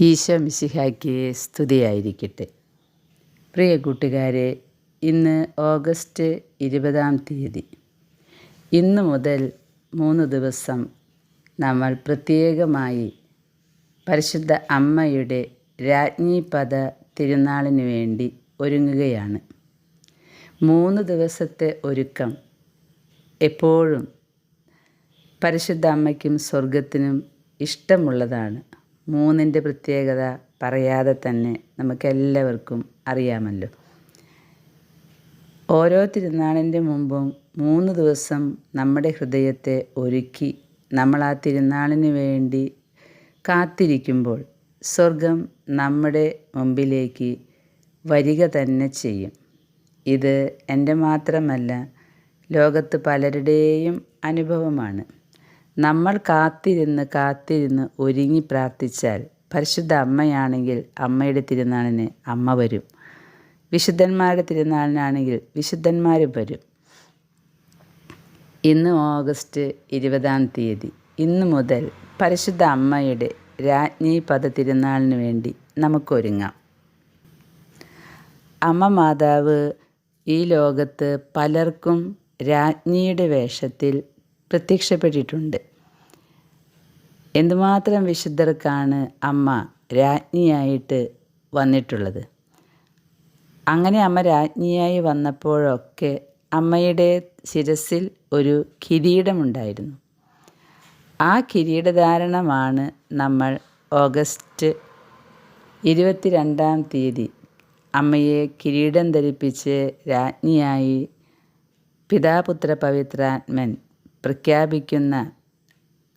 ഈശോ മിശിഹായ്ക്ക് സ്തുതിയായിരിക്കട്ടെ. പ്രിയ കൂട്ടുകാരെ ഇന്ന് ഓഗസ്റ്റ് ഇരുപതാം തീയതി. ഇന്നു മുതൽ മൂന്ന് ദിവസം നമ്മൾ പ്രത്യേകമായി പരിശുദ്ധ അമ്മയുടെ രാജ്ഞിപദ തിരുനാളിന് വേണ്ടി ഒരുങ്ങുകയാണ്. മൂന്ന് ദിവസത്തെ ഒരുക്കം എപ്പോഴും പരിശുദ്ധ അമ്മയ്ക്കും സ്വർഗത്തിനും ഇഷ്ടമുള്ളതാണ്. മൂന്നിന്റെ പ്രത്യേകത പറയാതെ തന്നെ നമുക്കെല്ലാവർക്കും അറിയാമല്ലോ. ഓരോ തിരുനാളിന്റെ മുമ്പും മൂന്ന് ദിവസം നമ്മുടെ ഹൃദയത്തെ ഒരുക്കി നമ്മൾ ആ തിരുനാളിന് വേണ്ടി കാത്തിരിക്കുമ്പോൾ സ്വർഗം നമ്മുടെ മുമ്പിലേക്ക് വരിക തന്നെ ചെയ്യും. ഇത് എന്റെ മാത്രമല്ല ലോകത്ത് പലരുടെയും അനുഭവമാണ്. നമ്മൾ കാത്തിരുന്ന് കാത്തിരുന്ന് ഒരുങ്ങി പ്രാർത്ഥിച്ചാൽ പരിശുദ്ധ അമ്മയാണെങ്കിൽ അമ്മയുടെ തിരുനാളിന് അമ്മ വരും. വിശുദ്ധന്മാരുടെ തിരുനാളിനാണെങ്കിൽ വിശുദ്ധന്മാരും വരും. ഇന്ന് ഓഗസ്റ്റ് ഇരുപതാം തീയതി. ഇന്ന് മുതൽ പരിശുദ്ധ അമ്മയുടെ രാജ്ഞി പദ തിരുനാളിന് വേണ്ടി നമുക്കൊരുങ്ങാം അമ്മ മാതാവ് ഈ ലോകത്ത് പലർക്കും രാജ്ഞിയുടെ വേഷത്തിൽ പ്രത്യക്ഷപ്പെട്ടിട്ടുണ്ട്. എന്തുമാത്രം വിശുദ്ധർക്കാണ് അമ്മ രാജ്ഞിയായിട്ട് വന്നിട്ടുള്ളത്? അങ്ങനെ അമ്മ രാജ്ഞിയായി വന്നപ്പോഴൊക്കെ അമ്മയുടെ ശിരസിൽ ഒരു കിരീടമുണ്ടായിരുന്നു. ആ കിരീടധാരണമാണ് നമ്മൾ ഓഗസ്റ്റ് ഇരുപത്തിരണ്ടാം തീയതി അമ്മയെ കിരീടം ധരിപ്പിച്ച് രാജ്ഞിയായി പിതാപുത്ര പവിത്രാത്മൻ പ്രഖ്യാപിക്കുന്ന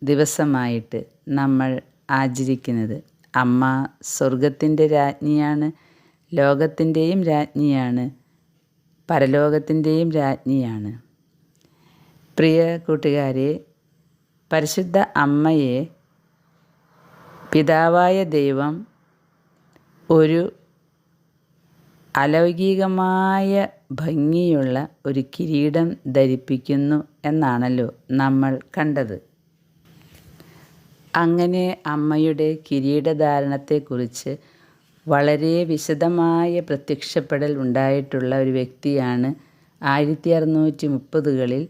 ദിവസമായിട്ട് നമ്മൾ ആചരിക്കുന്നത്. അമ്മ സ്വർഗത്തിന്റെ രാജ്ഞിയാണ് ലോകത്തിന്റെയും രാജ്ഞിയാണ് പരലോകത്തിന്റെയും രാജ്ഞിയാണ്. പ്രിയ കൂട്ടുകാരെ പരിശുദ്ധ അമ്മയെ പിതാവായ ദൈവം ഒരു അലൗകികമായ ഭംഗിയുള്ള ഒരു കിരീടം ധരിപ്പിക്കുന്നു എന്നാണല്ലോ നമ്മൾ കണ്ടത്. അങ്ങനെ അമ്മയുടെ കിരീടധാരണത്തെക്കുറിച്ച് വളരെ വിശദമായ പ്രത്യക്ഷപ്പെടൽ ഉണ്ടായിട്ടുള്ള ഒരു വ്യക്തിയാണ് ആയിരത്തി അറുന്നൂറ്റി മുപ്പതുകളിൽ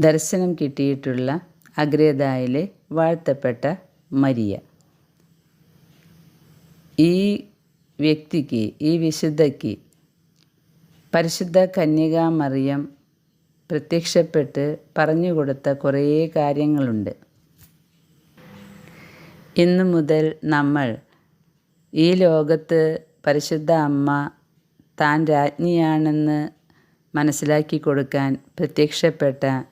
ദർശനം കിട്ടിയിട്ടുള്ള അഗ്രേദായിലെ വാഴ്ത്തപ്പെട്ട മരിയ. ഈ വ്യക്തിക്ക് ഈ വിശുദ്ധയ്ക്ക് പരിശുദ്ധ കന്യകാമറിയം പ്രത്യക്ഷപ്പെട്ട് പറഞ്ഞു കൊടുത്ത കുറേ കാര്യങ്ങളുണ്ട്. ഇന്നു മുതൽ നമ്മൾ ഈ ലോകത്ത് പരിശുദ്ധ അമ്മ താൻ രാജ്ഞിയാണെന്ന് മനസ്സിലാക്കി കൊടുക്കാൻ പ്രത്യക്ഷപ്പെട്ട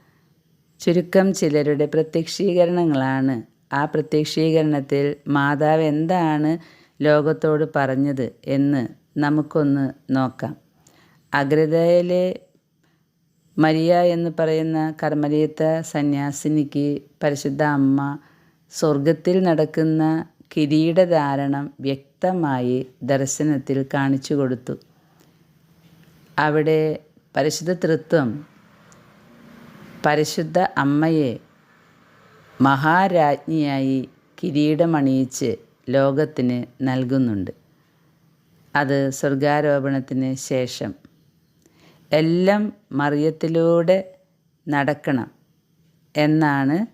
ചുരുക്കം ചിലരുടെ പ്രത്യക്ഷീകരണങ്ങളാണ്. ആ പ്രത്യക്ഷീകരണത്തിൽ മാതാവ് എന്താണ് ലോകത്തോട് പറഞ്ഞത് എന്ന് നമുക്കൊന്ന് നോക്കാം. അഗ്രതയിലെ മരിയ എന്ന് പറയുന്ന കർമ്മലീത്ത സന്യാസിനിക്ക് പരിശുദ്ധ അമ്മ സ്വർഗത്തിൽ നടക്കുന്ന കിരീടധാരണം വ്യക്തമായി ദർശനത്തിൽ കാണിച്ചു കൊടുത്തു. അവിടെ പരിശുദ്ധ തൃത്വം പരിശുദ്ധ അമ്മയെ മഹാരാജ്ഞിയായി കിരീടമണിയിച്ച് ലോകത്തിന് നൽകുന്നുണ്ട്. അത് സ്വർഗാരോപണത്തിന് ശേഷം. എല്ലാം മറിയത്തിലൂടെ നടക്കണം എന്നാണ്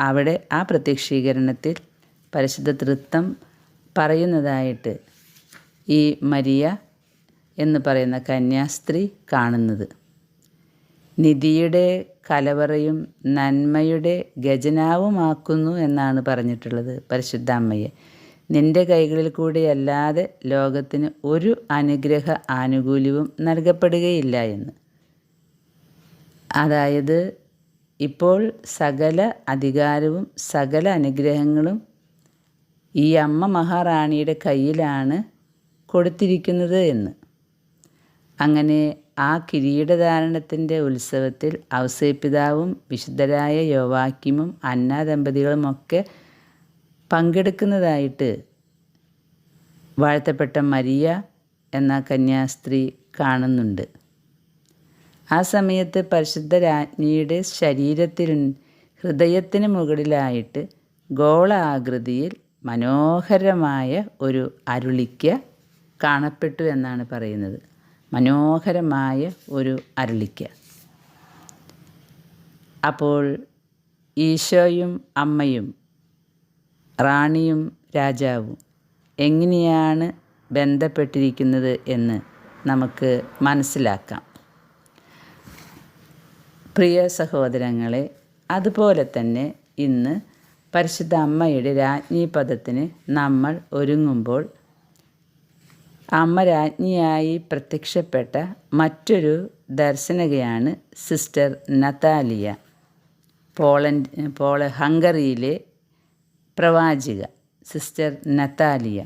അവിടെ ആ പ്രത്യക്ഷീകരണത്തിൽ പരിശുദ്ധ തൃത്വം പറയുന്നതായിട്ട് ഈ മരിയ എന്ന് പറയുന്ന കന്യാസ്ത്രീ കാണുന്നത്. നിധിയുടെ കലവറയും നന്മയുടെ ഗജനാവുമാക്കുന്നു എന്നാണ് പറഞ്ഞിട്ടുള്ളത് പരിശുദ്ധ അമ്മയെ നിന്റെ കൈകളിൽ കൂടിയല്ലാതെ ലോകത്തിന് ഒരു അനുഗ്രഹ ആനുകൂല്യവും നൽകപ്പെടുകയില്ല എന്ന്. അതായത് ഇപ്പോൾ സകല അധികാരവും സകല അനുഗ്രഹങ്ങളും ഈ അമ്മ മഹാറാണിയുടെ കയ്യിലാണ് കൊടുത്തിരിക്കുന്നത് എന്ന്. അങ്ങനെ ആ കിരീടധാരണത്തിന്റെ ഉത്സവത്തിൽ ഔസേപ്പിതാവും വിശുദ്ധരായ യോവാക്കിമും അന്ന ദമ്പതികളുമൊക്കെ പങ്കെടുക്കുന്നതായിട്ട് വാഴ്ത്തപ്പെട്ട മരിയ എന്ന കന്യാസ്ത്രീ കാണുന്നുണ്ട്. ആ സമയത്ത് പരിശുദ്ധ രാജ്ഞിയുടെ ശരീരത്തിൽ ഹൃദയത്തിന് മുകളിലായിട്ട് ഗോളാകൃതിയിൽ മനോഹരമായ ഒരു അരുളിക്ക കാണപ്പെട്ടു എന്നാണ് പറയുന്നത്. മനോഹരമായ ഒരു അരുളിക്ക. അപ്പോൾ ഈശോയും അമ്മയും റാണിയും രാജാവും എങ്ങനെയാണ് ബന്ധപ്പെട്ടിരിക്കുന്നത് എന്ന് നമുക്ക് മനസ്സിലാക്കാം. പ്രിയ സഹോദരങ്ങളെ അതുപോലെ തന്നെ ഇന്ന് പരിശുദ്ധ അമ്മയുടെ രാജ്ഞി പദത്തിന് നമ്മൾ ഒരുങ്ങുമ്പോൾ അമ്മ രാജ്ഞിയായി പ്രത്യക്ഷപ്പെട്ട മറ്റൊരു ദർശനകയാണ് സിസ്റ്റർ നതാലിയ പോളണ്ട് പോള ഹംഗറിയിലെ പ്രവാചിക സിസ്റ്റർ നത്താലിയ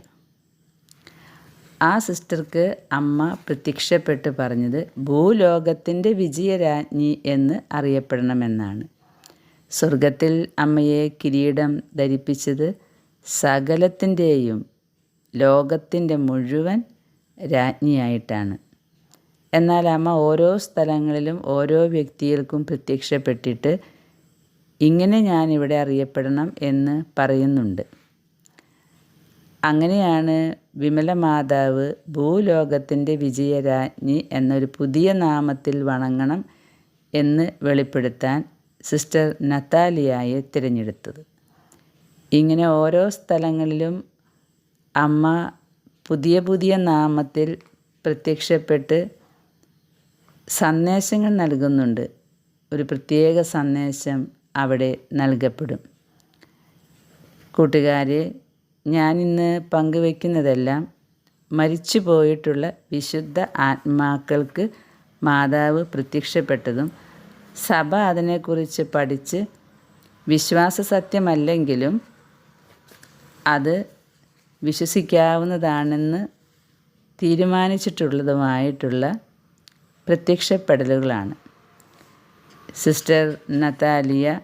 ആ സിസ്റ്റർക്ക് അമ്മ പ്രത്യക്ഷപ്പെട്ട് പറഞ്ഞത് ഭൂലോകത്തിന്റെ വിജയരാജ്ഞി എന്ന് അറിയപ്പെടണമെന്നാണ്. സ്വർഗത്തിൽ അമ്മയെ കിരീടം ധരിപ്പിച്ചത് സകലത്തിന്റെയും ലോകത്തിന്റെ മുഴുവൻ രാജ്ഞിയായിട്ടാണ്. എന്നാൽ അമ്മ ഓരോ സ്ഥലങ്ങളിലും ഓരോ വ്യക്തികൾക്കും പ്രത്യക്ഷപ്പെട്ടിട്ട് ഇങ്ങനെ ഞാനിവിടെ അറിയപ്പെടണം എന്ന് പറയുന്നുണ്ട്. അങ്ങനെയാണ് വിമല മാതാവ് ഭൂലോകത്തിന്റെ വിജയരാജ്ഞി എന്നൊരു പുതിയ നാമത്തിൽ വണങ്ങണം എന്ന് വെളിപ്പെടുത്താൻ സിസ്റ്റർ നത്താലിയായെ തിരഞ്ഞെടുത്തത്. ഇങ്ങനെ ഓരോ സ്ഥലങ്ങളിലും അമ്മ പുതിയ പുതിയ നാമത്തിൽ പ്രത്യക്ഷപ്പെട്ട് സന്ദേശങ്ങൾ നൽകുന്നുണ്ട്. ഒരു പ്രത്യേക സന്ദേശം അവിടെ നൽകപ്പെടും. കൂട്ടുകാരെ ഞാനിന്ന് പങ്കുവയ്ക്കുന്നതെല്ലാം മരിച്ചു പോയിട്ടുള്ള വിശുദ്ധ ആത്മാക്കൾക്ക് മാതാവ് പ്രത്യക്ഷപ്പെട്ടതും സഭ അതിനെക്കുറിച്ച് പഠിച്ച് വിശ്വാസ സത്യമല്ലെങ്കിലും അത് വിശ്വസിക്കാവുന്നതാണെന്ന് തീരുമാനിച്ചിട്ടുള്ളതുമായിട്ടുള്ള പ്രത്യക്ഷപ്പെടലുകളാണ്. സിസ്റ്റർ നത്താലിയ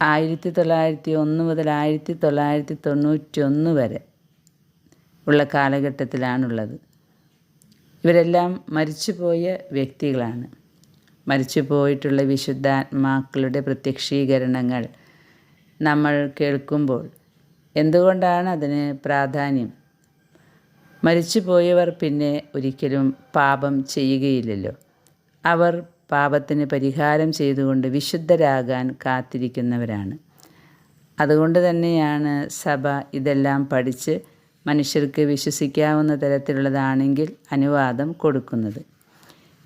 ആയിരത്തി തൊള്ളായിരത്തി ഒന്ന് മുതൽ ആയിരത്തി തൊള്ളായിരത്തി തൊണ്ണൂറ്റി ഒന്ന് വരെ ഉള്ള കാലഘട്ടത്തിലാണുള്ളത്. ഇവരെല്ലാം മരിച്ചുപോയ വ്യക്തികളാണ്. മരിച്ചു പോയിട്ടുള്ള വിശുദ്ധാത്മാക്കളുടെ പ്രത്യക്ഷീകരണങ്ങൾ നമ്മൾ കേൾക്കുമ്പോൾ എന്തുകൊണ്ടാണ് അതിന് പ്രാധാന്യം? മരിച്ചുപോയവർ പിന്നെ ഒരിക്കലും പാപം ചെയ്യുകയില്ലല്ലോ. അവർ പാപത്തിന് പരിഹാരം ചെയ്തുകൊണ്ട് വിശുദ്ധരാകാൻ കാത്തിരിക്കുന്നവരാണ്. അതുകൊണ്ട് തന്നെയാണ് സഭ ഇതെല്ലാം പഠിച്ച് മനുഷ്യർക്ക് വിശ്വസിക്കാവുന്ന തരത്തിലുള്ളതാണെങ്കിൽ അനുവാദം കൊടുക്കുന്നത്.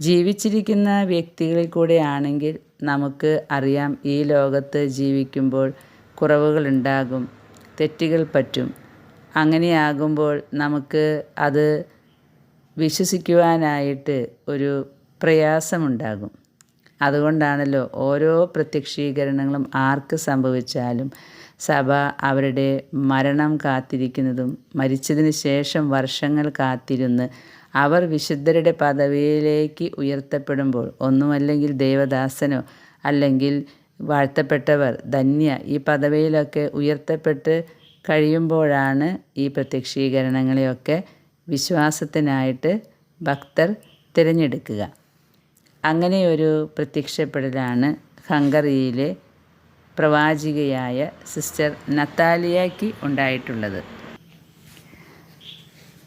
ജീവിച്ചിരിക്കുന്ന വ്യക്തികളിൽ കൂടെ ആണെങ്കിൽ നമുക്ക് അറിയാം ഈ ലോകത്ത് ജീവിക്കുമ്പോൾ കുറവുകളുണ്ടാകും തെറ്റുകൾ പറ്റും. അങ്ങനെയാകുമ്പോൾ നമുക്ക് അത് വിശ്വസിക്കുവാനായിട്ട് ഒരു പ്രയാസമുണ്ടാകും. അതുകൊണ്ടാണല്ലോ ഓരോ പ്രത്യക്ഷീകരണങ്ങളും ആർക്ക് സംഭവിച്ചാലും സഭ അവരുടെ മരണം കാത്തിരിക്കുന്നതും മരിച്ചതിന് ശേഷം വർഷങ്ങൾ കാത്തിരുന്ന് അവർ വിശുദ്ധരുടെ പദവിയിലേക്ക് ഉയർത്തപ്പെടുമ്പോൾ ഒന്നുമല്ലെങ്കിൽ ദേവദാസനോ അല്ലെങ്കിൽ വാഴ്ത്തപ്പെട്ടവർ ധന്യ ഈ പദവിയിലൊക്കെ ഉയർത്തപ്പെട്ട് കഴിയുമ്പോഴാണ് ഈ പ്രത്യക്ഷീകരണങ്ങളെയൊക്കെ വിശ്വാസത്തിനായിട്ട് ഭക്തർ തിരഞ്ഞെടുക്കുക. അങ്ങനെയൊരു പ്രത്യക്ഷപ്പെടലാണ് ഹംഗറിയിലെ പ്രവാചികയായ സിസ്റ്റർ നത്താലിയയ്ക്ക് ഉണ്ടായിട്ടുള്ളത്.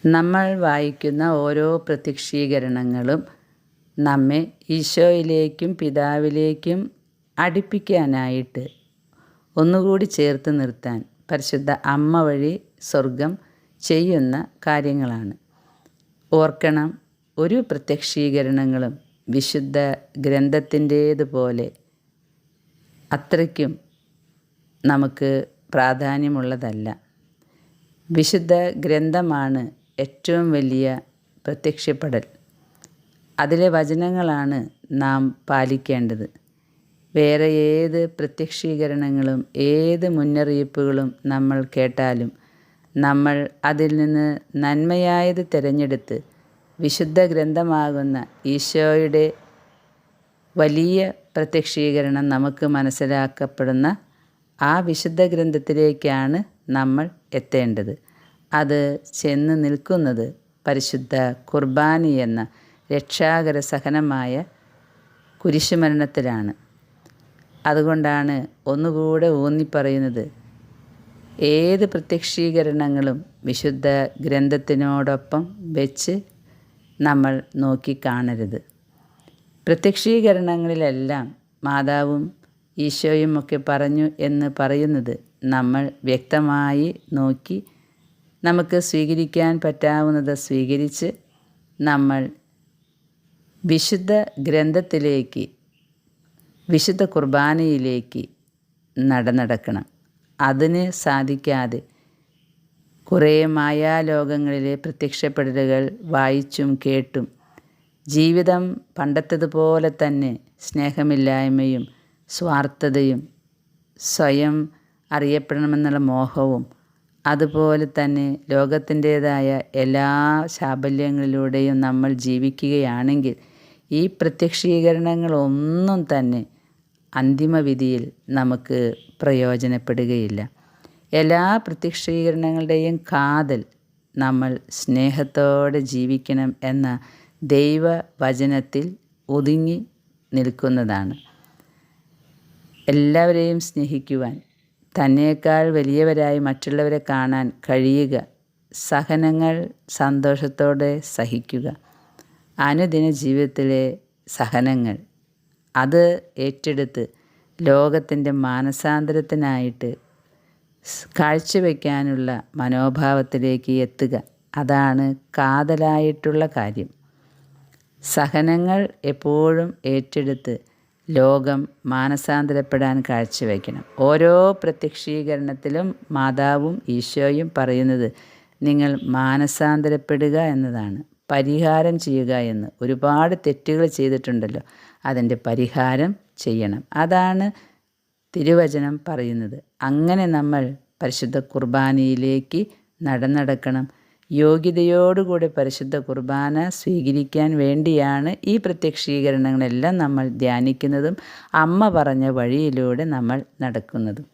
നമ്മൾ വായിക്കുന്ന ഓരോ പ്രത്യക്ഷീകരണങ്ങളും നമ്മെ ഈശോയിലേക്കും പിതാവിലേക്കും അടുപ്പിക്കാനായിട്ട് ഒന്നുകൂടി ചേർത്ത് നിർത്താൻ പരിശുദ്ധ അമ്മ വഴി സ്വർഗം ചെയ്യുന്ന കാര്യങ്ങളാണ്. ഓർക്കണം ഒരു പ്രത്യക്ഷീകരണങ്ങളും വിശുദ്ധ ഗ്രന്ഥത്തിന്റേതുപോലെ അത്രയ്ക്കും നമുക്ക് പ്രാധാന്യമുള്ളതല്ല. വിശുദ്ധ ഗ്രന്ഥമാണ് ഏറ്റവും വലിയ പ്രത്യക്ഷപ്പെടൽ. അതിലെ വചനങ്ങളാണ് നാം പാലിക്കേണ്ടത്. വേറെ ഏത് പ്രത്യക്ഷീകരണങ്ങളും ഏത് മുന്നറിയിപ്പുകളും നമ്മൾ കേട്ടാലും നമ്മൾ അതിൽ നിന്ന് നന്മയായത് തിരഞ്ഞെടുത്ത് വിശുദ്ധ ഗ്രന്ഥമാകുന്ന ഈശോയുടെ വലിയ പ്രത്യക്ഷീകരണം നമുക്ക് മനസ്സിലാക്കപ്പെടുന്ന ആ വിശുദ്ധ ഗ്രന്ഥത്തിലേക്കാണ് നമ്മൾ എത്തേണ്ടത്. അത് ചെന്ന് നിൽക്കുന്നത് പരിശുദ്ധ കുർബാനി എന്ന രക്ഷാകര സഹനമായ കുരിശുമരണത്തിലാണ്. അതുകൊണ്ടാണ് ഒന്നുകൂടെ ഊന്നിപ്പറയുന്നത് ഏത് പ്രത്യക്ഷീകരണങ്ങളും വിശുദ്ധ ഗ്രന്ഥത്തിനോടൊപ്പം വെച്ച് നമ്മൾ നോക്കിക്കാണരുത്. പ്രത്യക്ഷീകരണങ്ങളിലെല്ലാം മാതാവും ഈശോയും ഒക്കെ പറഞ്ഞു എന്ന് പറയുന്നത് നമ്മൾ വ്യക്തമായി നോക്കി നമുക്ക് സ്വീകരിക്കാൻ പറ്റാവുന്നത് സ്വീകരിച്ച് നമ്മൾ വിശുദ്ധ ഗ്രന്ഥത്തിലേക്ക് വിശുദ്ധ കുർബാനയിലേക്ക് നടന്നടക്കണം അതിന് സാധിക്കാതെ കുറേ മായാലോകങ്ങളിലെ പ്രത്യക്ഷപ്പെടലുകൾ വായിച്ചും കേട്ടും. ജീവിതം പണ്ടത്തതുപോലെ തന്നെ സ്നേഹമില്ലായ്മയും സ്വാർത്ഥതയും സ്വയം അറിയപ്പെടണമെന്നുള്ള മോഹവും അതുപോലെ തന്നെ ലോകത്തിന്റേതായ എല്ലാ ശാബല്യങ്ങളിലൂടെയും നമ്മൾ ജീവിക്കുകയാണെങ്കിൽ ഈ പ്രത്യക്ഷീകരണങ്ങളൊന്നും തന്നെ അന്തിമവിധിയിൽ നമുക്ക് പ്രയോജനപ്പെടുകയില്ല. എല്ലാ പ്രത്യക്ഷീകരണങ്ങളുടെയും കാതൽ നമ്മൾ സ്നേഹത്തോടെ ജീവിക്കണം എന്ന ദൈവവചനത്തിൽ ഒതുങ്ങി നിൽക്കുന്നതാണ്. എല്ലാവരെയും സ്നേഹിക്കുവാൻ തന്നേക്കാൾ വലിയവരായി മറ്റുള്ളവരെ കാണാൻ കഴിയുക സഹനങ്ങൾ സന്തോഷത്തോടെ സഹിക്കുക. അനുദിന ജീവിതത്തിലെ സഹനങ്ങൾ അത് ഏറ്റെടുത്ത് ലോകത്തിന്റെ മാനസാന്തരത്തിനായിട്ട് കാഴ്ചവെക്കാനുള്ള മനോഭാവത്തിലേക്ക് എത്തുക. അതാണ് കാതലായിട്ടുള്ള കാര്യം. സഹനങ്ങൾ എപ്പോഴും ഏറ്റെടുത്ത് ലോകം മാനസാന്തരപ്പെടാൻ കാഴ്ചവെക്കണം. ഓരോ പ്രത്യക്ഷീകരണത്തിലും മാതാവും ഈശോയും പറയുന്നത് നിങ്ങൾ മാനസാന്തരപ്പെടുക എന്നതാണ്. പരിഹാരം ചെയ്യുക എന്ന്. ഒരുപാട് തെറ്റുകൾ ചെയ്തിട്ടുണ്ടല്ലോ. അതിന്റെ പരിഹാരം ചെയ്യണം. അതാണ് തിരുവചനം പറയുന്നത്. അങ്ങനെ നമ്മൾ പരിശുദ്ധ കുർബാനയിലേക്ക് നടന്നടക്കണം. യോഗ്യതയോടുകൂടി പരിശുദ്ധ കുർബാന സ്വീകരിക്കാൻ വേണ്ടിയാണ് ഈ പ്രത്യക്ഷീകരണങ്ങളെല്ലാം നമ്മൾ ധ്യാനിക്കുന്നതും അമ്മ പറഞ്ഞ വഴിയിലൂടെ നമ്മൾ നടക്കുന്നതും.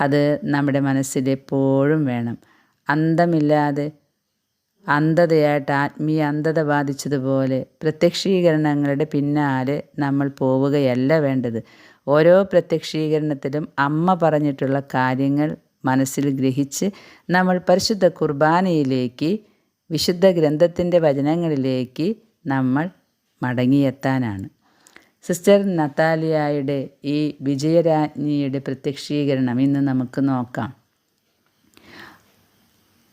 അത് നമ്മുടെ മനസ്സിലെപ്പോഴും വേണം. അന്തമില്ലാതെ അന്ധതയായിട്ട് ആത്മീയ അന്ധത ബാധിച്ചതുപോലെ പ്രത്യക്ഷീകരണങ്ങളുടെ പിന്നാലെ നമ്മൾ പോവുകയല്ല വേണ്ടത്. ഓരോ പ്രത്യക്ഷീകരണത്തിലും അമ്മ പറഞ്ഞിട്ടുള്ള കാര്യങ്ങൾ മനസ്സിൽ ഗ്രഹിച്ച് നമ്മൾ പരിശുദ്ധ കുർബാനയിലേക്ക് വിശുദ്ധ ഗ്രന്ഥത്തിന്റെ വചനങ്ങളിലേക്ക് നമ്മൾ മടങ്ങിയെത്താനാണ്. സിസ്റ്റർ നത്താലിയായുടെ ഈ വിജയരാജ്ഞിയുടെ പ്രത്യക്ഷീകരണം ഇന്ന് നമുക്ക് നോക്കാം.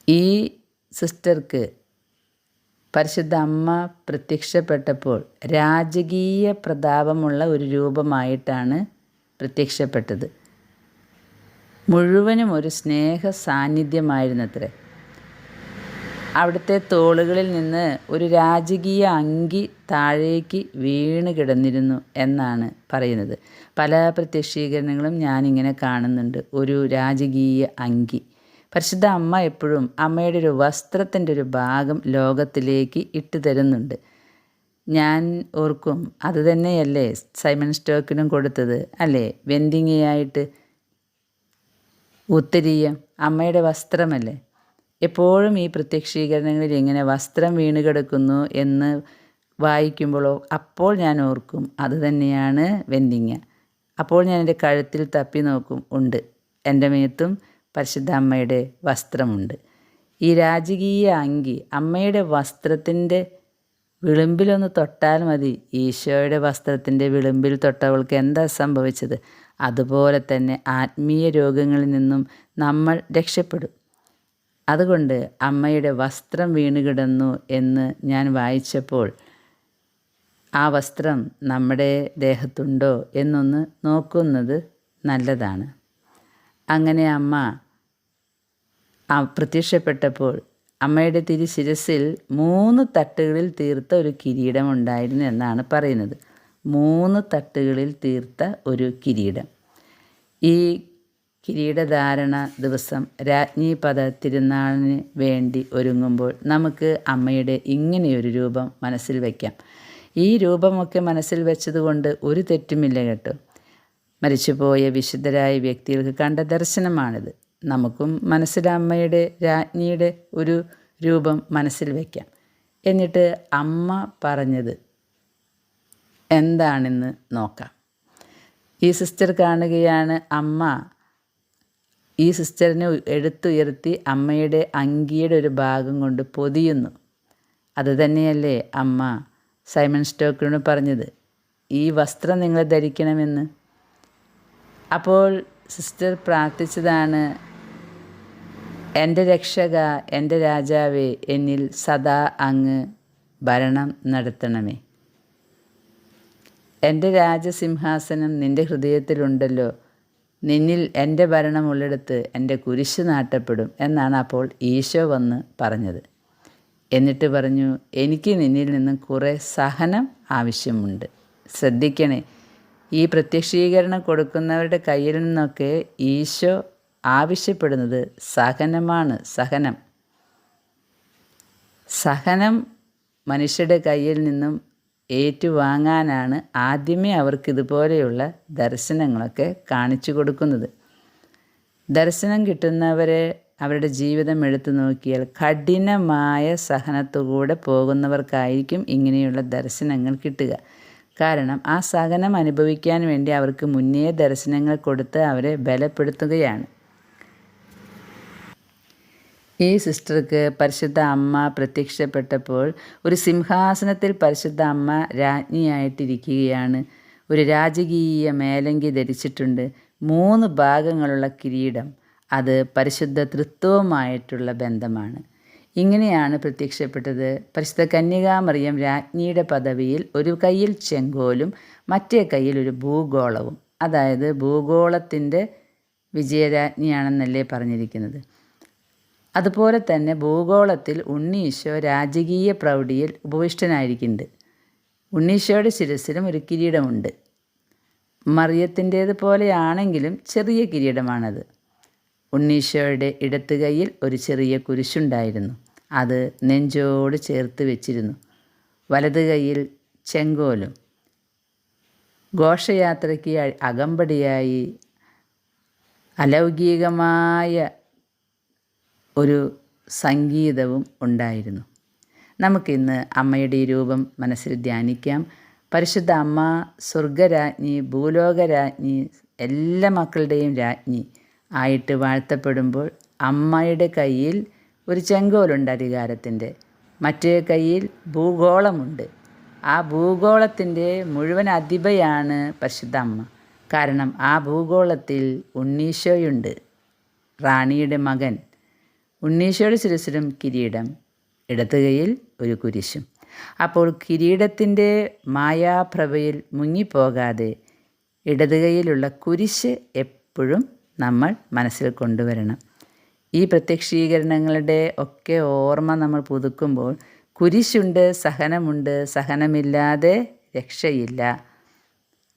ഈ സിസ്റ്റർക്ക് പരിശുദ്ധ അമ്മ പ്രത്യക്ഷപ്പെട്ടപ്പോൾ രാജകീയ പ്രതാപമുള്ള ഒരു രൂപമായിട്ടാണ് പ്രത്യക്ഷപ്പെട്ടത്. മുഴുവനും ഒരു സ്നേഹ സാന്നിധ്യമായിരുന്നത്രേ അവിടുത്തെ തോളുകളിൽ നിന്ന് ഒരു രാജകീയ അങ്കി താഴേക്ക് വീണ് കിടന്നിരുന്നു എന്നാണ് പറയുന്നത്. പല പ്രത്യക്ഷീകരണങ്ങളും ഞാനിങ്ങനെ കാണുന്നുണ്ട്. ഒരു രാജകീയ അങ്കി. പരിശുദ്ധ അമ്മ എപ്പോഴും അമ്മയുടെ ഒരു വസ്ത്രത്തിന്റെ ഒരു ഭാഗം ലോകത്തിലേക്ക് ഇട്ട് തരുന്നുണ്ട്. ഞാൻ ഓർക്കും അതുതന്നെയല്ലേ സൈമൺ സ്റ്റോക്കിനും കൊടുത്തത് അല്ലേ? വെന്തിങ്ങയായിട്ട് ഉത്തരീയം അമ്മയുടെ വസ്ത്രമല്ലേ? എപ്പോഴും ഈ പ്രത്യക്ഷീകരണങ്ങളിൽ എങ്ങനെ വസ്ത്രം വീണ് കിടക്കുന്നു എന്ന് വായിക്കുമ്പോഴോ അപ്പോൾ ഞാൻ ഓർക്കും അതുതന്നെയാണ് വെന്തിങ്ങ അപ്പോൾ ഞാൻ എന്റെ കഴുത്തിൽ തപ്പി നോക്കും ഉണ്ട്. എന്റെ മേത്തും പരിശുദ്ധ അമ്മയുടെ വസ്ത്രമുണ്ട്. ഈ രാജകീയ അങ്കി അമ്മയുടെ വസ്ത്രത്തിന്റെ വിളിമ്പിലൊന്ന് തൊട്ടാൽ മതി. ഈശോയുടെ വസ്ത്രത്തിന്റെ വിളിമ്പിൽ തൊട്ടവൾക്ക് എന്താ സംഭവിച്ചത്? അതുപോലെ തന്നെ ആത്മീയ രോഗങ്ങളിൽ നിന്നും നമ്മൾ രക്ഷപ്പെടും. അതുകൊണ്ട് അമ്മയുടെ വസ്ത്രം വീണുകിടന്നു എന്ന് ഞാൻ വായിച്ചപ്പോൾ ആ വസ്ത്രം നമ്മുടെ ദേഹത്തുണ്ടോ എന്നൊന്ന് നോക്കുന്നത് നല്ലതാണ്. അങ്ങനെ അമ്മ പ്രത്യക്ഷപ്പെട്ടപ്പോൾ അമ്മയുടെ തിരിശിരസിൽ മൂന്ന് തട്ടുകളിൽ തീർത്ത ഒരു കിരീടമുണ്ടായിരുന്നു എന്നാണ് പറയുന്നത്. മൂന്ന് തട്ടുകളിൽ തീർത്ത ഒരു കിരീടം. ഈ കിരീടധാരണ ദിവസം രാജ്ഞി പദ തിരുനാളിന് വേണ്ടി ഒരുങ്ങുമ്പോൾ നമുക്ക് അമ്മയുടെ ഇങ്ങനെയൊരു രൂപം മനസ്സിൽ വയ്ക്കാം ഈ രൂപമൊക്കെ മനസ്സിൽ വെച്ചതുകൊണ്ട് ഒരു തെറ്റുമില്ല കേട്ടോ. മരിച്ചുപോയ വിശുദ്ധരായ വ്യക്തികൾക്ക് കണ്ട ദർശനമാണിത്. നമുക്കും മനസ്സിൽ അമ്മയുടെ രാജ്ഞിയുടെ ഒരു രൂപം മനസ്സിൽ വയ്ക്കാം എന്നിട്ട് അമ്മ പറഞ്ഞത് എന്താണെന്ന് നോക്കാം. ഈ സിസ്റ്റർ കാണുകയാണ് അമ്മ. ഈ സിസ്റ്ററിനെ എടുത്തുയർത്തി അമ്മയുടെ അങ്കിയുടെ ഒരു ഭാഗം കൊണ്ട് പൊതിയുന്നു. അതുതന്നെയല്ലേ അമ്മ സൈമൺ സ്റ്റോക്കിനോട് പറഞ്ഞത്. ഈ വസ്ത്രം നിങ്ങൾ ധരിക്കണമെന്ന്. അപ്പോൾ സിസ്റ്റർ പ്രാർത്ഥിച്ചതാണ് എന്റെ രക്ഷക എന്റെ രാജാവേ എന്നിൽ സദാ അങ്ങ് ഭരണം നടത്തണമേ. എന്റെ രാജസിംഹാസനം നിന്റെ ഹൃദയത്തിലുണ്ടല്ലോ. നിന്നിൽ എന്റെ ഭരണം ഭരണമുള്ളിടത്ത് എന്റെ കുരിശ് നാട്ടപ്പെടും എന്നാണ് അപ്പോൾ ഈശോ വന്ന് പറഞ്ഞത്. എന്നിട്ട് പറഞ്ഞു എനിക്ക് നിന്നിൽ നിന്നും കുറേ സഹനം ആവശ്യമുണ്ട്. ശ്രദ്ധിക്കണേ ഈ പ്രത്യക്ഷീകരണം കൊടുക്കുന്നവരുടെ കയ്യിൽ നിന്നൊക്കെ ഈശോ ആവശ്യപ്പെടുന്നത് സഹനമാണ് സഹനം. സഹനം മനുഷ്യരുടെ കയ്യിൽ നിന്നും ഏറ്റുവാങ്ങാനാണ് ആദ്യമേ അവർക്ക് ഇതുപോലെയുള്ള ദർശനങ്ങളൊക്കെ കാണിച്ചു കൊടുക്കുന്നത്. ദർശനം കിട്ടുന്നവരെ അവരുടെ ജീവിതം എടുത്തു നോക്കിയാൽ കഠിനമായ സഹനത്തുകൂടെ പോകുന്നവർക്കായിരിക്കും ഇങ്ങനെയുള്ള ദർശനങ്ങൾ കിട്ടുക. കാരണം ആ സഹനം അനുഭവിക്കാൻ വേണ്ടി അവർക്ക് മുന്നേ ദർശനങ്ങൾ കൊടുത്ത് അവരെ ബലപ്പെടുത്തുകയാണ്. ഈ സിസ്റ്റർക്ക് പരിശുദ്ധ അമ്മ പ്രത്യക്ഷപ്പെട്ടപ്പോൾ ഒരു സിംഹാസനത്തിൽ പരിശുദ്ധ അമ്മ രാജ്ഞിയായിട്ടിരിക്കുകയാണ്. ഒരു രാജകീയ മേലങ്കി ധരിച്ചിട്ടുണ്ട്. മൂന്ന് ഭാഗങ്ങളുള്ള കിരീടം. അത് പരിശുദ്ധ തൃത്വവുമായിട്ടുള്ള ബന്ധമാണ്. ഇങ്ങനെയാണ് പ്രത്യക്ഷപ്പെട്ടത്. പരിശുദ്ധ കന്യകാമറിയം രാജ്ഞിയുടെ പദവിയിൽ ഒരു കയ്യിൽ ചെങ്കോലും മറ്റേ കയ്യിൽ ഒരു ഭൂഗോളവും. അതായത് ഭൂഗോളത്തിന്റെ വിജയരാജ്ഞിയാണെന്നല്ലേ പറഞ്ഞിരിക്കുന്നത്. അതുപോലെ തന്നെ ഭൂഗോളത്തിൽ ഉണ്ണീശോ രാജകീയ പ്രൗഢിയിൽ ഉപവിഷ്ടനായിരിക്കുന്നുണ്ട്. ഉണ്ണീശോയുടെ ശിരസിലും ഒരു കിരീടമുണ്ട്. മറിയത്തിന്റേത് പോലെയാണെങ്കിലും ചെറിയ കിരീടമാണത്. ഉണ്ണീശോയുടെ ഇടത്ത് കൈയിൽ ഒരു ചെറിയ കുരിശുണ്ടായിരുന്നു. അത് നെഞ്ചോട് ചേർത്ത് വെച്ചിരുന്നു. വലത് കൈയിൽ ചെങ്കോലും. ഘോഷയാത്രയ്ക്ക് അകമ്പടിയായി അലൗകികമായ ഒരു സംഗീതവും ഉണ്ടായിരുന്നു. നമുക്കിന്ന് അമ്മയുടെ രൂപം മനസ്സിൽ ധ്യാനിക്കാം. പരിശുദ്ധ അമ്മ സ്വർഗരാജ്ഞി ഭൂലോകരാജ്ഞി എല്ലാ മക്കളുടെയും രാജ്ഞി ആയിട്ട് വാഴ്ത്തപ്പെടുമ്പോൾ അമ്മയുടെ കയ്യിൽ ഒരു ചെങ്കോലുണ്ട് അധികാരത്തിന്റെ. മറ്റേ കയ്യിൽ ഭൂഗോളമുണ്ട്. ആ ഭൂഗോളത്തിന്റെ മുഴുവൻ അധിപയാണ് പരിശുദ്ധ അമ്മ. കാരണം ആ ഭൂഗോളത്തിൽ ഉണ്ണീശോയുണ്ട്. റാണിയുടെ മകൻ. ഉണ്ണീശോയുടെ ശിരസിലും കിരീടം ഇടത്തുകയിൽ ഒരു കുരിശും. അപ്പോൾ കിരീടത്തിന്റെ മായാപ്രഭയിൽ മുങ്ങിപ്പോകാതെ ഇടതുകൈയിലുള്ള കുരിശ് എപ്പോഴും നമ്മൾ മനസ്സിൽ കൊണ്ടുവരണം. ഈ പ്രത്യക്ഷീകരണങ്ങളുടെ ഒക്കെ ഓർമ്മ നമ്മൾ പുതുക്കുമ്പോൾ കുരിശുണ്ട് സഹനമുണ്ട് സഹനമില്ലാതെ രക്ഷയില്ല.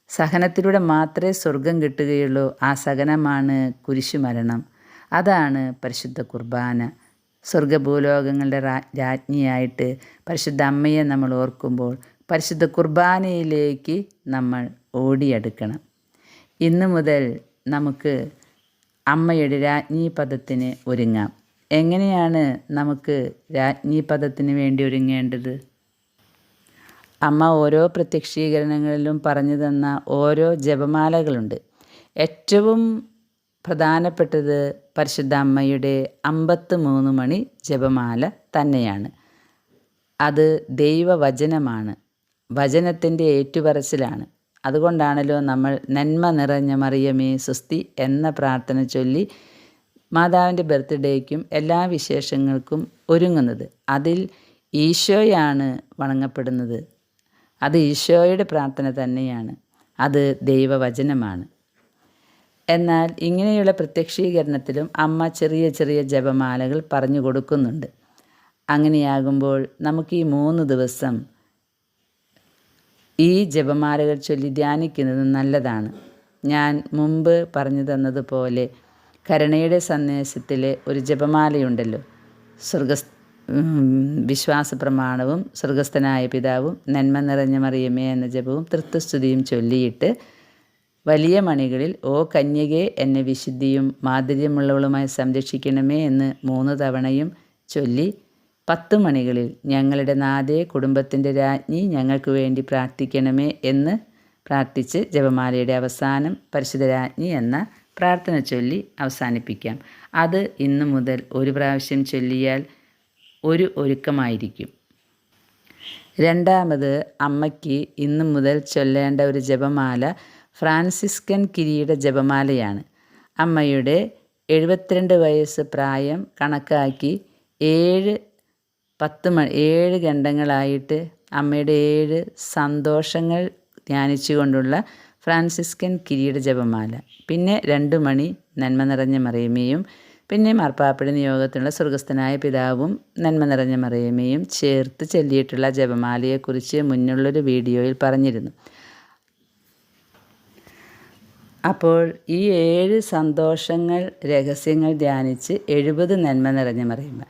സഹനത്തിലൂടെ മാത്രമേ സ്വർഗം കിട്ടുകയുള്ളൂ. ആ സഹനമാണ് കുരിശുമരണം അതാണ് പരിശുദ്ധ കുർബാന. സ്വർഗഭൂലോകങ്ങളുടെ രാജ്ഞിയായിട്ട് പരിശുദ്ധ അമ്മയെ നമ്മൾ ഓർക്കുമ്പോൾ പരിശുദ്ധ കുർബാനയിലേക്ക് നമ്മൾ ഓടിയെടുക്കണം. ഇന്നു മുതൽ നമുക്ക് അമ്മയുടെ രാജ്ഞി പദത്തിന് ഒരുങ്ങാം. എങ്ങനെയാണ് നമുക്ക് രാജ്ഞി പദത്തിന് വേണ്ടി ഒരുങ്ങേണ്ടത്? അമ്മ ഓരോ പ്രത്യക്ഷീകരണങ്ങളിലും പറഞ്ഞു തന്ന ഓരോ ജപമാലകളുണ്ട്. ഏറ്റവും പ്രധാനപ്പെട്ടത് പരിശുദ്ധ അമ്മയുടെ അമ്പത്ത് മൂന്ന് മണി ജപമാല തന്നെയാണ്. അത് ദൈവവചനമാണ്. വചനത്തിന്റെ ഏറ്റുപറച്ചിലാണ്. അതുകൊണ്ടാണല്ലോ നമ്മൾ നന്മ നിറഞ്ഞ മറിയമേ സുസ്തി എന്ന പ്രാർത്ഥന ചൊല്ലി മാതാവിന്റെ ബർത്ത്ഡേക്കും എല്ലാ വിശേഷങ്ങൾക്കും ഒരുങ്ങുന്നത്. അതിൽ ഈശോയാണ് വണങ്ങപ്പെടുന്നത്. അത് ഈശോയുടെ പ്രാർത്ഥന തന്നെയാണ്. അത് ദൈവവചനമാണ്. എന്നാൽ ഇങ്ങനെയുള്ള പ്രത്യക്ഷീകരണത്തിലും അമ്മ ചെറിയ ചെറിയ ജപമാലകൾ പറഞ്ഞു കൊടുക്കുന്നുണ്ട്. അങ്ങനെയാകുമ്പോൾ നമുക്ക് ഈ മൂന്ന് ദിവസം ഈ ജപമാലകൾ ചൊല്ലി ധ്യാനിക്കുന്നത് നല്ലതാണ്. ഞാൻ മുമ്പ് പറഞ്ഞു തന്നതുപോലെ കരുണയുടെ സന്ദേശത്തിലെ ഒരു ജപമാലയുണ്ടല്ലോ. സ്വർഗ വിശ്വാസ പ്രമാണവും സ്വർഗസ്ഥനായ പിതാവും നന്മ നിറഞ്ഞ മറിയമേ എന്ന ജപവും തൃത്വസ്തുതിയും ചൊല്ലിയിട്ട് വലിയ മണികളിൽ ഓ കന്യകെ എന്നെ വിശുദ്ധിയും മാധുര്യമുള്ളവളുമായി സംരക്ഷിക്കണമേ എന്ന് മൂന്ന് തവണയും ചൊല്ലി പത്ത് മണികളിൽ ഞങ്ങളുടെ നാദേ കുടുംബത്തിന്റെ രാജ്ഞി ഞങ്ങൾക്ക് വേണ്ടി പ്രാർത്ഥിക്കണമേ എന്ന് പ്രാർത്ഥിച്ച് ജപമാലയുടെ അവസാനം പരിശുദ്ധ രാജ്ഞി എന്ന പ്രാർത്ഥന ചൊല്ലി അവസാനിപ്പിക്കാം. അത് ഇന്നു മുതൽ ഒരു പ്രാവശ്യം ചൊല്ലിയാൽ ഒരു ഒരുക്കമായിരിക്കും. രണ്ടാമത് അമ്മയ്ക്ക് ഇന്നു മുതൽ ചൊല്ലേണ്ട ഒരു ജപമാല ഫ്രാൻസിസ്കൻ കിരിയുടെ ജപമാലയാണ്. അമ്മയുടെ എഴുപത്തിരണ്ട് വയസ്സ് പ്രായം കണക്കാക്കി ഏഴ് പത്ത് മണി ഏഴ് ഖണ്ഡങ്ങളായിട്ട് അമ്മയുടെ ഏഴ് സന്തോഷങ്ങൾ ധ്യാനിച്ചുകൊണ്ടുള്ള ഫ്രാൻസിസ്കൻ കിരീട ജപമാല. പിന്നെ രണ്ട് മണി നന്മ നിറഞ്ഞ മറിയമേയും പിന്നെ മാർപ്പാപ്പയുടെ നിയോഗത്തിനുള്ള സ്വർഗസ്ഥനായ പിതാവും നന്മ നിറഞ്ഞ മറിയമേയും ചേർത്ത് ചൊല്ലിയിട്ടുള്ള ജപമാലയെക്കുറിച്ച് മുന്നുള്ളൊരു വീഡിയോയിൽ പറഞ്ഞിരുന്നു. അപ്പോൾ ഈ ഏഴ് സന്തോഷങ്ങൾ രഹസ്യങ്ങൾ ധ്യാനിച്ച് എഴുപത് നന്മ നിറഞ്ഞ മറിയുമ്പോൾ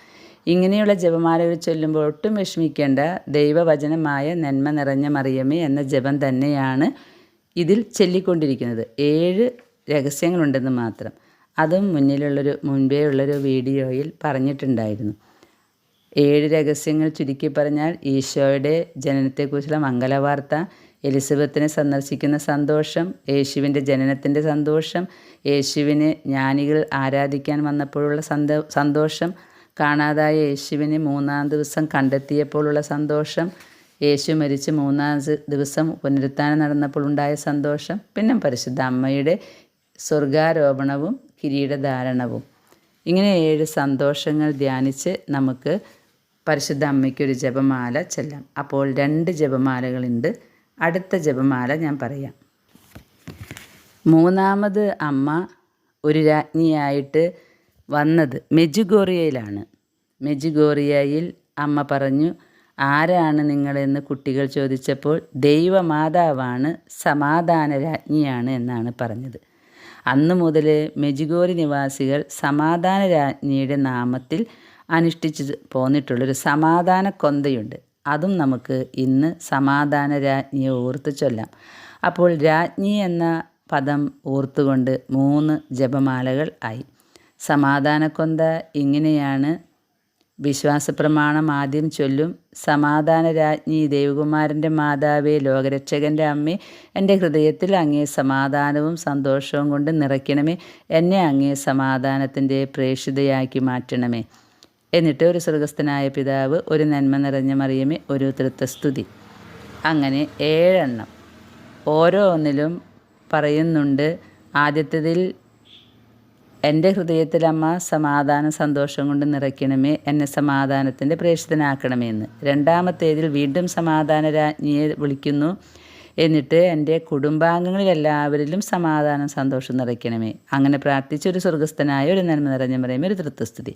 ഇങ്ങനെയുള്ള ജപമാലകൾ ചൊല്ലുമ്പോൾ ഒട്ടും വിഷമിക്കേണ്ട. ദൈവവചനമായ നന്മ നിറഞ്ഞ മറിയമേ എന്ന ജപം തന്നെയാണ് ഇതിൽ ചൊല്ലിക്കൊണ്ടിരിക്കുന്നത്. ഏഴ് രഹസ്യങ്ങളുണ്ടെന്ന് മാത്രം. അതും മുന്നിലുള്ളൊരു മുൻപേ ഉള്ളൊരു വീഡിയോയിൽ പറഞ്ഞിട്ടുണ്ടായിരുന്നു. ഏഴ് രഹസ്യങ്ങൾ ചുരുക്കി പറഞ്ഞാൽ ഈശോയുടെ ജനനത്തെക്കുറിച്ചുള്ള മംഗലവാർത്ത എലിസബത്തിനെ സന്ദർശിക്കുന്ന സന്തോഷം യേശുവിന്റെ ജനനത്തിന്റെ സന്തോഷം യേശുവിനെ ജ്ഞാനികൾ ആരാധിക്കാൻ വന്നപ്പോഴുള്ള സന്തോഷം കാണാതായ യേശുവിനെ മൂന്നാം ദിവസം കണ്ടെത്തിയപ്പോഴുള്ള സന്തോഷം യേശു മരിച്ച് മൂന്നാം ദിവസം പുനരുത്ഥാനം നടന്നപ്പോൾ ഉണ്ടായ സന്തോഷം പിന്നെ പരിശുദ്ധ അമ്മയുടെ സ്വർഗാരോപണവും കിരീടധാരണവും. ഇങ്ങനെ ഏഴ് സന്തോഷങ്ങൾ ധ്യാനിച്ച് നമുക്ക് പരിശുദ്ധ അമ്മയ്ക്കൊരു ജപമാല ചെല്ലാം. അപ്പോൾ രണ്ട് ജപമാലകളുണ്ട്. അടുത്ത ജപമാല ഞാൻ പറയാം. മൂന്നാമത് അമ്മ ഒരു രാജ്ഞിയായിട്ട് വന്നത് മെജുഗോറിയയിലാണ്. മെജുഗോറിയയിൽ അമ്മ പറഞ്ഞു ആരാണ് നിങ്ങളെന്ന് കുട്ടികൾ ചോദിച്ചപ്പോൾ ദൈവമാതാവാണ് സമാധാന രാജ്ഞിയാണ് എന്നാണ് പറഞ്ഞത്. അന്നു മുതൽ മെജുഗോറി നിവാസികൾ സമാധാന രാജ്ഞിയുടെ നാമത്തിൽ അനുഷ്ഠിച്ച് പോന്നിട്ടുള്ളൊരു സമാധാന കൊന്തയുണ്ട്. അതും നമുക്ക് ഇന്ന് സമാധാന രാജ്ഞിയെ ഓർത്ത് ചൊല്ലാം. അപ്പോൾ രാജ്ഞി എന്ന പദം ഓർത്തുകൊണ്ട് മൂന്ന് ജപമാലകൾ ആയി. സമാധാനക്കൊന്ത ഇങ്ങനെയാണ്. വിശ്വാസ പ്രമാണം ആദ്യം ചൊല്ലും. സമാധാന രാജ്ഞി ദേവകുമാരന്റെ മാതാവേ ലോകരക്ഷകന്റെ അമ്മേ എന്റെ ഹൃദയത്തിൽ അങ്ങേ സമാധാനവും സന്തോഷവും കൊണ്ട് നിറയ്ക്കണമേ. എന്നെ അങ്ങേ സമാധാനത്തിന്റെ പ്രേക്ഷിതയാക്കി മാറ്റണമേ. എന്നിട്ട് ഒരു സ്വർഗസ്ഥനായ പിതാവ് ഒരു നന്മ നിറഞ്ഞ മറിയമേ ഒരു തൃത്വസ്തുതി അങ്ങനെ ഏഴെണ്ണം. ഓരോന്നിലും പറയുന്നുണ്ട് ആദ്യത്തതിൽ എന്റെ ഹൃദയത്തിൽ അമ്മ സമാധാന സന്തോഷം കൊണ്ട് നിറയ്ക്കണമേ എന്നെ സമാധാനത്തിന്റെ പ്രേക്ഷിതനാക്കണമേ എന്ന്. രണ്ടാമത്തേതിൽ വീണ്ടും സമാധാന രാജ്ഞിയെ വിളിക്കുന്നു. എന്നിട്ട് എന്റെ കുടുംബാംഗങ്ങളിലെല്ലാവരിലും സമാധാനം സന്തോഷം നിറയ്ക്കണമേ. അങ്ങനെ പ്രാർത്ഥിച്ച ഒരു സ്വർഗസ്ഥനായ ഒരു നന്മ നിറഞ്ഞ പറയുമ്പോൾ ഒരു തൃത്വസ്ഥിതി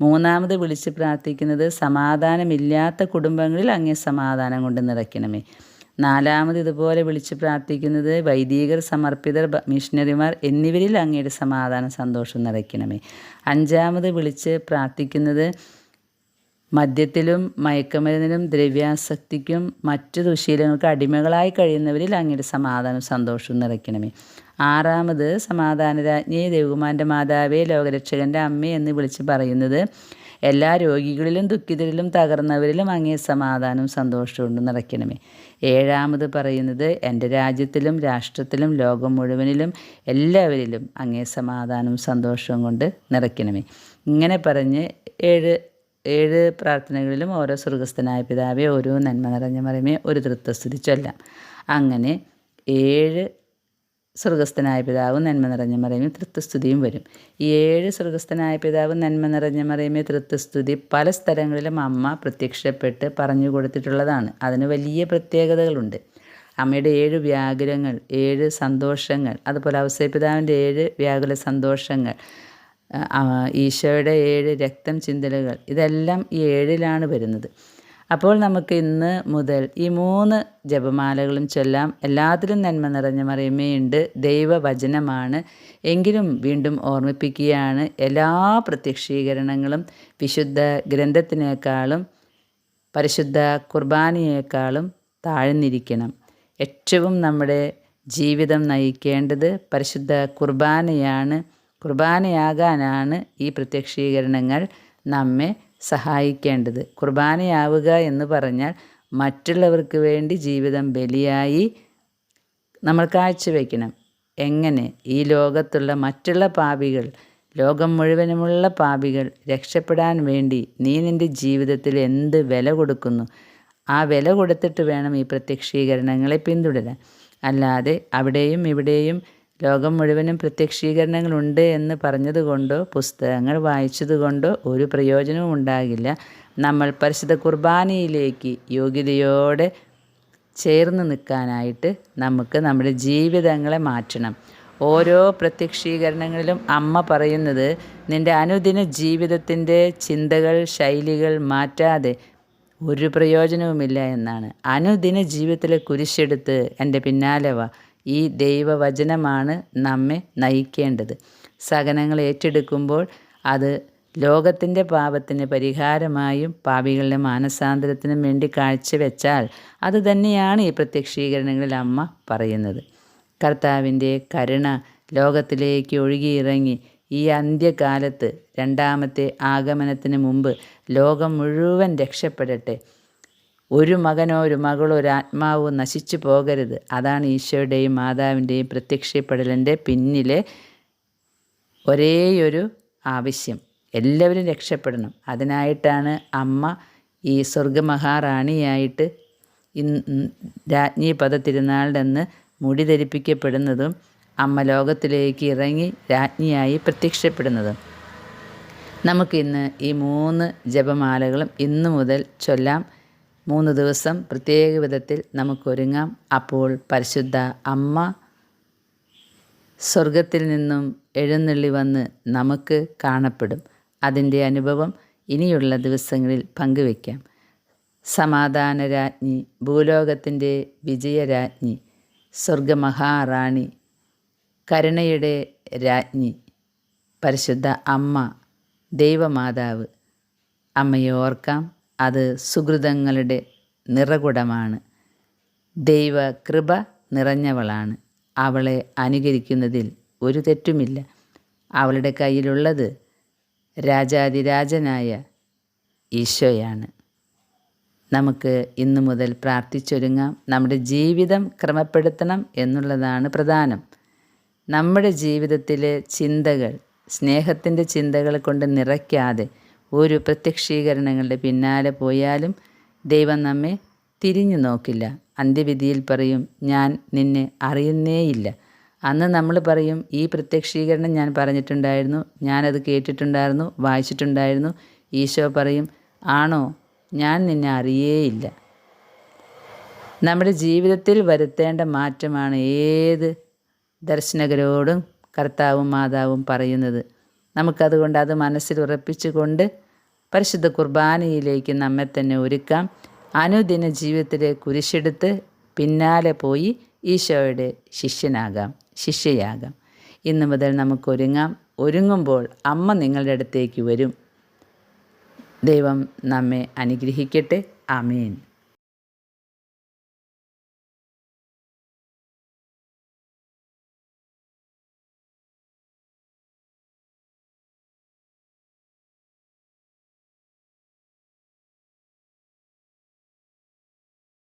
മൂന്നാമത് വിളിച്ച് പ്രാർത്ഥിക്കുന്നത് സമാധാനമില്ലാത്ത കുടുംബങ്ങളിൽ അങ്ങേ സമാധാനം കൊണ്ട് നിറയ്ക്കണമേ. നാലാമത് ഇതുപോലെ വിളിച്ച് പ്രാർത്ഥിക്കുന്നത് വൈദികർ സമർപ്പിതർ മിഷണറിമാർ എന്നിവരിൽ അങ്ങയുടെ സമാധാനം സന്തോഷം നിറയ്ക്കണമേ. അഞ്ചാമത് വിളിച്ച് പ്രാർത്ഥിക്കുന്നത് മദ്യത്തിലും മയക്കുമരുന്നിലും ദ്രവ്യാസക്തിക്കും മറ്റു ദുശീലങ്ങൾക്ക് അടിമകളായി കഴിയുന്നവരിൽ അങ്ങയുടെ സമാധാനം സന്തോഷവും നിറയ്ക്കണമേ. ആറാമത് സമാധാനരാജ്ഞി ദേവകുമാരന്റെ മാതാവേ ലോകരക്ഷകന്റെ അമ്മ എന്ന് വിളിച്ച് പറയുന്നത് എല്ലാ രോഗികളിലും ദുഃഖിതരിലും തകർന്നവരിലും അങ്ങേ സമാധാനവും സന്തോഷവും നിറയ്ക്കണമേ. ഏഴാമത് പറയുന്നത് എന്റെ രാജ്യത്തിലും രാഷ്ട്രത്തിലും ലോകം മുഴുവനിലും എല്ലാവരിലും അങ്ങേ സമാധാനവും സന്തോഷവും കൊണ്ട് നിറയ്ക്കണമേ. ഇങ്ങനെ പറഞ്ഞ് ഏഴ് ഏഴ് പ്രാർത്ഥനകളിലും ഓരോ സ്വർഗസ്ഥനായ പിതാവേ ഓരോ നന്മ നിറഞ്ഞ മറിയമേ ഒരു തൃത്വസ്തുതി ചൊല്ലാം അങ്ങനെ ഏഴ് സ്വർഗസ്ഥനായ പിതാവും നന്മ നിറഞ്ഞ മറിയമേ തൃത്വസ്തുതിയും വരും. ഈ ഏഴ് സ്വർഗസ്ഥനായ പിതാവും നന്മ നിറഞ്ഞ മറിയമേ തൃത്വസ്തുതി പല സ്ഥലങ്ങളിലും അമ്മ പ്രത്യക്ഷപ്പെട്ട് പറഞ്ഞു കൊടുത്തിട്ടുള്ളതാണ്. അതിന് വലിയ പ്രത്യേകതകളുണ്ട്. അമ്മയുടെ ഏഴ് വ്യാകുലങ്ങൾ ഏഴ് സന്തോഷങ്ങൾ അതുപോലെ അവസരപിതാവിന്റെ ഏഴ് വ്യാകുല സന്തോഷങ്ങൾ ഈശോയുടെ ഏഴ് രക്തം ചിന്തലുകൾ. ഇതെല്ലാം ഈ ഏഴിലാണ് വരുന്നത്. അപ്പോൾ നമുക്ക് ഇന്ന് മുതൽ ഈ മൂന്ന് ജപമാലകളും ചൊല്ലാം എല്ലാത്തിലും നന്മ നിറഞ്ഞ മറിയമ്മയുണ്ട് ദൈവവചനമാണ്. എങ്കിലും വീണ്ടും ഓർമ്മിപ്പിക്കുകയാണ്. എല്ലാ പ്രത്യക്ഷീകരണങ്ങളും വിശുദ്ധ ഗ്രന്ഥത്തിനേക്കാളും പരിശുദ്ധ കുർബാനയേക്കാളും താഴ്ന്നിരിക്കണം. ഏറ്റവും നമ്മുടെ ജീവിതം നയിക്കേണ്ടത് പരിശുദ്ധ കുർബാനയാണ്. കുർബാനയാകാനാണ് ഈ പ്രത്യക്ഷീകരണങ്ങൾ നമ്മെ സഹായിക്കേണ്ടത്. കുർബാനയാവുക എന്ന് പറഞ്ഞാൽ മറ്റുള്ളവർക്ക് വേണ്ടി ജീവിതം ബലിയായി നമ്മൾ കാഴ്ചവെക്കണം എങ്ങനെ? ഈ ലോകത്തുള്ള മറ്റുള്ള പാപികൾ ലോകം മുഴുവനുമുള്ള പാപികൾ രക്ഷപ്പെടാൻ വേണ്ടി നീ നിന്റെ ജീവിതത്തിൽ എന്ത് വില കൊടുക്കുന്നു? ആ വില കൊടുത്തിട്ട് വേണം ഈ പ്രത്യക്ഷീകരണങ്ങളെ പിന്തുടരാൻ. അല്ലാതെ അവിടെയും ഇവിടെയും ലോകം മുഴുവനും പ്രത്യക്ഷീകരണങ്ങളുണ്ട് എന്ന് പറഞ്ഞതുകൊണ്ടോ പുസ്തകങ്ങൾ വായിച്ചതുകൊണ്ടോ ഒരു പ്രയോജനവും ഉണ്ടാകില്ല. നമ്മൾ പരിശുദ്ധ കുർബാനയിലേക്ക് യോഗ്യതയോടെ ചേർന്ന് നിൽക്കാനായിട്ട് നമുക്ക് നമ്മുടെ ജീവിതങ്ങളെ മാറ്റണം. ഓരോ പ്രത്യക്ഷീകരണങ്ങളിലും അമ്മ പറയുന്നത് നിന്റെ അനുദിന ജീവിതത്തിന്റെ ചിന്തകൾ ശൈലികൾ മാറ്റാതെ ഒരു പ്രയോജനവുമില്ല എന്നാണ്. അനുദിന ജീവിതത്തിലെ കുരിശെടുത്ത് എന്റെ പിന്നാലെ ഈ ദൈവവചനമാണ് നമ്മെ നയിക്കേണ്ടത്. സഹനങ്ങൾ ഏറ്റെടുക്കുമ്പോൾ അത് ലോകത്തിന്റെ പാപത്തിന് പരിഹാരമായും പാപികളുടെ മാനസാന്തരത്തിനും വേണ്ടി കാഴ്ചവെച്ചാൽ അത് തന്നെയാണ് ഈ പ്രത്യക്ഷീകരണങ്ങളിൽ അമ്മ പറയുന്നത്. കർത്താവിന്റെ കരുണ ലോകത്തിലേക്ക് ഒഴുകിയിറങ്ങി ഈ അന്ത്യകാലത്ത് രണ്ടാമത്തെ ആഗമനത്തിന് മുമ്പ് ലോകം മുഴുവൻ രക്ഷപ്പെടട്ടെ. ഒരു മകനോ ഒരു മകളോ ഒരു ആത്മാവോ നശിച്ചു പോകരുത്. അതാണ് ഈശോയുടെയും മാതാവിന്റെയും പ്രത്യക്ഷപ്പെടലിന്റെ പിന്നിലെ ഒരേയൊരു ആവശ്യം. എല്ലാവരും രക്ഷപ്പെടണം. അതിനായിട്ടാണ് അമ്മ ഈ സ്വർഗമഹാറാണിയായിട്ട് ഇന്ന് രാജ്ഞി പദ തിരുനാളിന്റെ അന്ന് മുടി ധരിപ്പിക്കപ്പെടുന്നതും അമ്മ ലോകത്തിലേക്ക് ഇറങ്ങി രാജ്ഞിയായി പ്രത്യക്ഷപ്പെടുന്നതും. നമുക്കിന്ന് ഈ മൂന്ന് ജപമാലകളും ഇന്നു മുതൽ ചൊല്ലാം മൂന്ന് ദിവസം പ്രത്യേക വിധത്തിൽ നമുക്കൊരുങ്ങാം. അപ്പോൾ പരിശുദ്ധ അമ്മ സ്വർഗത്തിൽ നിന്നും എഴുന്നള്ളി വന്ന് നമുക്ക് കാണപ്പെടും. അതിന്റെ അനുഭവം ഇനിയുള്ള ദിവസങ്ങളിൽ പങ്കുവയ്ക്കാം. സമാധാനരാജ്ഞി ഭൂലോകത്തിന്റെ വിജയരാജ്ഞി സ്വർഗമഹാറാണി കരുണയുടെ രാജ്ഞി പരിശുദ്ധ അമ്മ ദൈവമാതാവ് അമ്മയെ ഓർക്കാം. അത് സുഹൃതങ്ങളുടെ നിറകുടമാണ്. ദൈവ കൃപ നിറഞ്ഞവളാണ്. അവളെ അനുകരിക്കുന്നതിൽ ഒരു തെറ്റുമില്ല. അവളുടെ കയ്യിലുള്ളത് രാജാതിരാജനായ ഈശോയാണ്. നമുക്ക് ഇന്നു മുതൽ പ്രാർത്ഥിച്ചൊരുങ്ങാം. നമ്മുടെ ജീവിതം ക്രമപ്പെടുത്തണം എന്നുള്ളതാണ് പ്രധാനം. നമ്മുടെ ജീവിതത്തിലെ ചിന്തകൾ സ്നേഹത്തിന്റെ ചിന്തകൾ കൊണ്ട് നിറയ്ക്കാതെ ഒരു പ്രത്യക്ഷീകരണങ്ങളുടെ പിന്നാലെ പോയാലും ദൈവം നമ്മെ തിരിഞ്ഞു നോക്കില്ല. അന്ത്യവിധിയിൽ പറയും ഞാൻ നിന്നെ അറിയുന്നേയില്ല. അന്ന് നമ്മൾ പറയും ഈ പ്രത്യക്ഷീകരണം ഞാൻ പറഞ്ഞിട്ടുണ്ടായിരുന്നു ഞാനത് കേട്ടിട്ടുണ്ടായിരുന്നു വായിച്ചിട്ടുണ്ടായിരുന്നു. ഈശോ പറയും ആണോ ഞാൻ നിന്നെ അറിയേയില്ല. നമ്മുടെ ജീവിതത്തിൽ വരുത്തേണ്ട മാറ്റമാണ് ഏത് ദർശനകരോടും കർത്താവും മാതാവും പറയുന്നത്. നമുക്കതുകൊണ്ട് അത് മനസ്സിൽ ഉറപ്പിച്ചുകൊണ്ട് പരിശുദ്ധ കുർബാനയിലേക്ക് നമ്മെ തന്നെ ഒരുക്കാം. അനുദിന ജീവിതത്തിലെ കുരിശെടുത്ത് പിന്നാലെ പോയി ഈശോയുടെ ശിഷ്യനാകാം ശിഷ്യയാകാം. ഇന്ന് മുതൽ നമുക്കൊരുങ്ങാം ഒരുങ്ങുമ്പോൾ അമ്മ നിങ്ങളുടെ അടുത്തേക്ക് വരും. ദൈവം നമ്മെ അനുഗ്രഹിക്കട്ടെ. ആമേൻ.